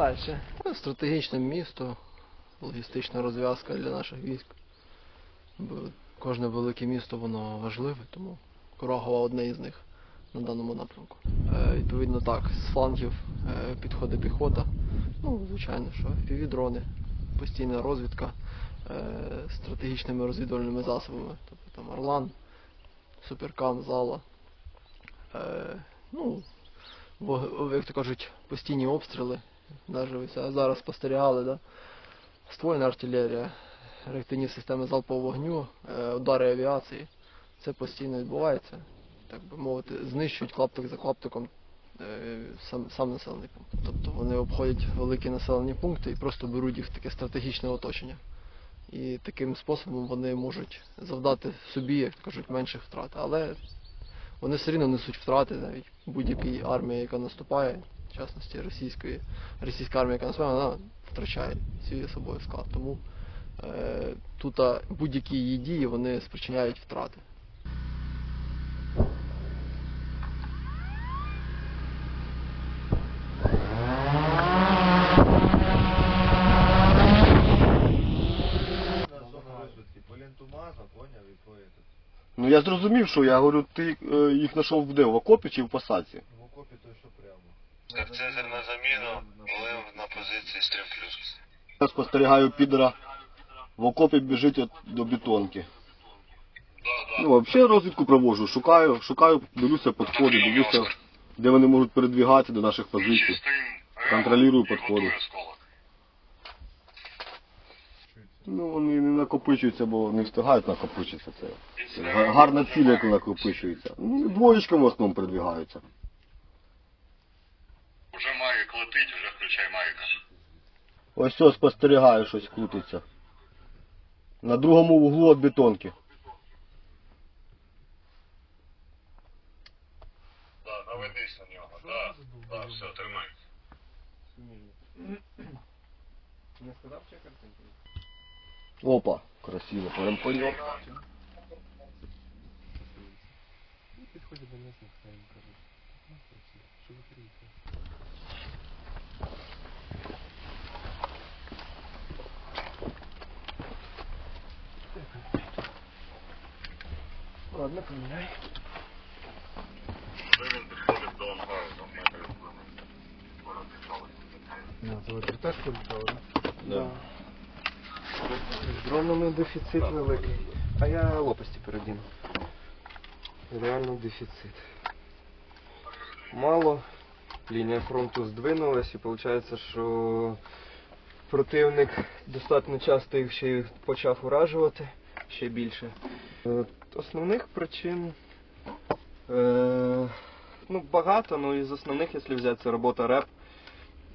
Далі. Стратегічне місто, логістична розв'язка для наших військ. Кожне велике місто воно важливе, тому Курахова одне із них на даному напрямку. Е, відповідно так, з флангів е, підходить піхота. Ну, звичайно, що півдрони, постійна розвідка е, стратегічними розвідувальними засобами. Тобто там Орлан, Суперкам, Зала. Е, ну, як то кажуть, постійні обстріли. Навіть ви зараз спостерігали, да? ствольна артилерія, реактивні системи залпового вогню, е, удари авіації. Це постійно відбувається. Так би мовити, знищують клаптик за клаптиком е, сам, сам населений пункт. Тобто вони обходять великі населені пункти і просто беруть їх в таке стратегічне оточення. І таким способом вони можуть завдати собі, як кажуть, менших втрат. Але вони все рівно несуть втрати навіть будь-якій армії, яка наступає, в частності російської, російська армія, яка наступає, вона втрачає свій особовий склад. Тому е, тут будь-які її дії вони спричиняють втрати. Ну я зрозумів, що я говорю, ти е, їх знайшов де? В окопі чи в посадці? Так Цезарь на заміну, Олег на позиції стрім плюс. Я спостерігаю підера в окопі біжить от до бетонки. Ну, взагалі розвідку проводжу, шукаю, шукаю, дивлюся підходи, дивлюся, де вони можуть передвігатися до наших позицій. Контролюю підходи. Ну, вони не накопичуються, бо не встигають накопичитися. Це, це гарна ціль, як накопичується. Ну, двоєчками в основному передвігаються. Уже Марік летить, вже включай Маріка. Ось все спостерігаю, щось крутиться. На другому вуглу від бетонки. Да, наведись на нього, да, да, все, тримай. Опа, красиво, прям. Ладно, поміняй. Він підходить до ангару, там метрів Ну, то ви теж політали, Да. З дронами дефіцит великий. А я лопасті передіну. Реально дефіцит. Мало. Лінія фронту здвинулась і виходить, що противник достатньо часто їх ще й почав уражувати ще більше. Основних причин е, ну, багато, ну із основних, якщо взяти, це робота РЕП.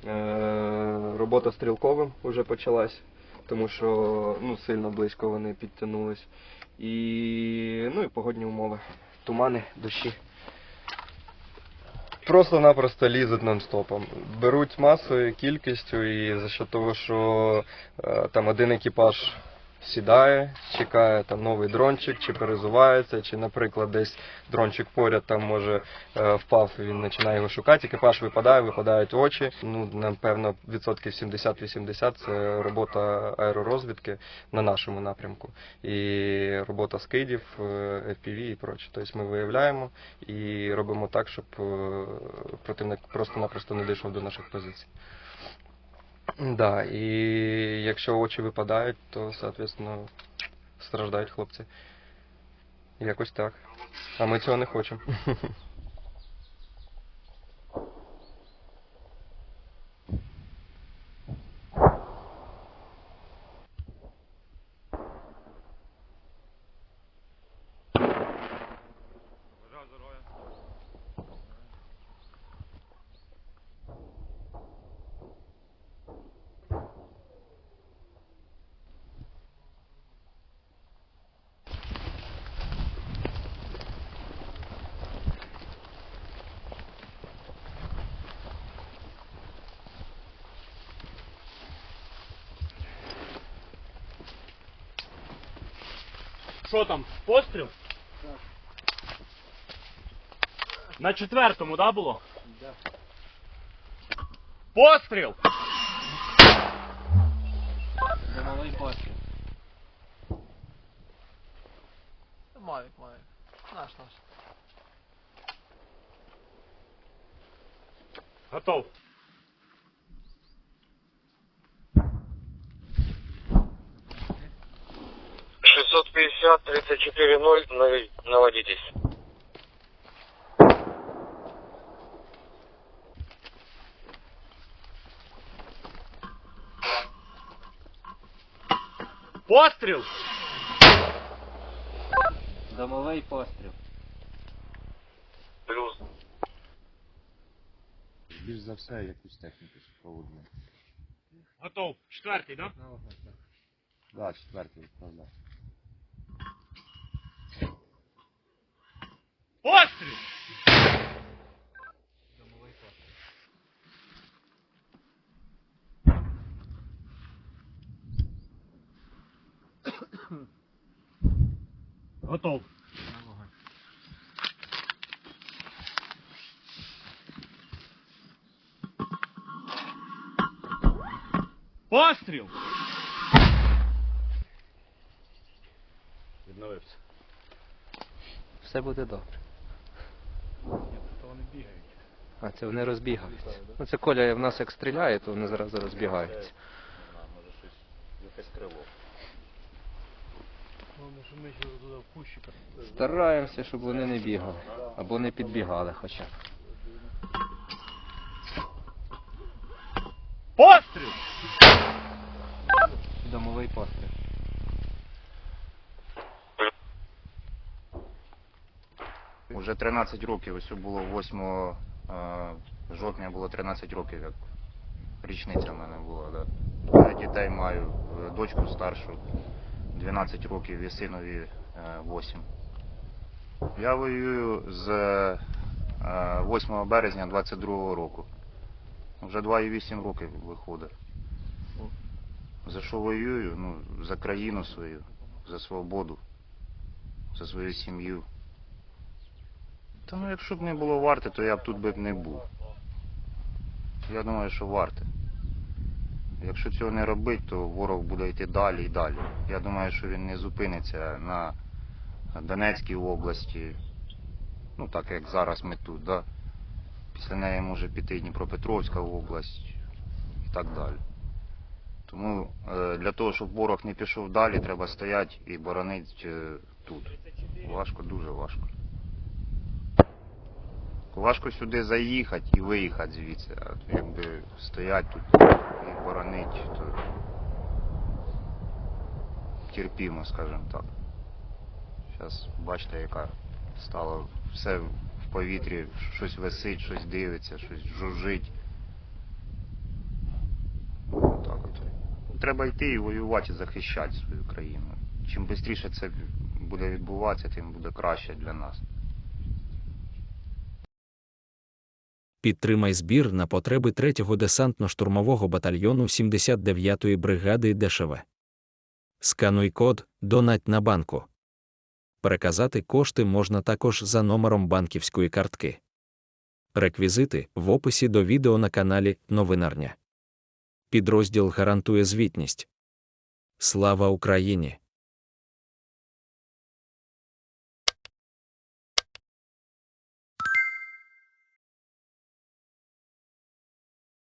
Е, робота стрілковим вже почалась, тому що ну, сильно близько вони підтягнулись. І, ну, і погодні умови. Тумани, дощі. Просто-напросто лізуть нон-стопом. Беруть масою, кількістю, і за що того, що е, там один екіпаж сідає, чекає там новий дрончик, чи перезувається, чи, наприклад, десь дрончик поряд там може е, впав, він починає його шукати, екіпаж випадає, випадають очі. Ну, напевно, відсотків 70-80 це робота аеророзвідки на нашому напрямку. І робота скидів, е, FPV і проче. Тобто ми виявляємо і робимо так, щоб е, противник просто-напросто не дійшов до наших позицій. Да, і якщо очі випадають, то, соответственно, страждають хлопці. Якось так. А ми цього не хочемо. Що там, постріл? На четвертому, да, було? Постріл! Мавік, Мавік. Наш, наш. Готов. Шестьсот пятьдесят, тридцать четыре ноль, наводитесь. Постріл! Домовий постріл. Плюс. Більш за все, якусь техніку супроводжуємо. Готов. Четвертий, да? Да, четвертий відправляв. Постріл! Готов. Постріл! Відновився. Все буде добре. А це вони розбігаються. Ну це Коля в нас як стріляє, то вони зразу розбігаються. Може щось, якесь крило. Стараємося, щоб вони не бігали. Або не підбігали хоча б. Постріл! Домовий постріл. Уже 13 років, ось було 8 е, жовтня було 13 років, як річниця в мене була. Да. Я дітей маю, е, дочку старшу 12 років і синові е, 8. Я воюю з е, 8 березня 22 року. Вже 2,8 років виходить. За що воюю? Ну, за країну свою, за свободу, за свою сім'ю. Та ну якщо б не було варте, то я б тут би не був. Я думаю, що варте. Якщо цього не робити, то ворог буде йти далі і далі. Я думаю, що він не зупиниться на Донецькій області. Ну так як зараз ми тут, да? Після неї може піти Дніпропетровська область і так далі. Тому е, для того, щоб ворог не пішов далі, треба стояти і боронити е, тут. Важко, дуже важко. Важко сюди заїхати і виїхати звідси. А якби стоять тут і боронить, то терпімо, скажімо так. Зараз бачите, яка стало все в повітрі, щось висить, щось дивиться, щось жужжить. Отак от. Треба йти і воювати, і захищати свою країну. Чим швидше це буде відбуватися, тим буде краще для нас. Підтримай збір на потреби 3-го десантно-штурмового батальйону 79-ї бригади ДШВ. Скануй код «Донать на банку». Переказати кошти можна також за номером банківської картки. Реквізити в описі до відео на каналі Новинарня. Підрозділ гарантує звітність. Слава Україні!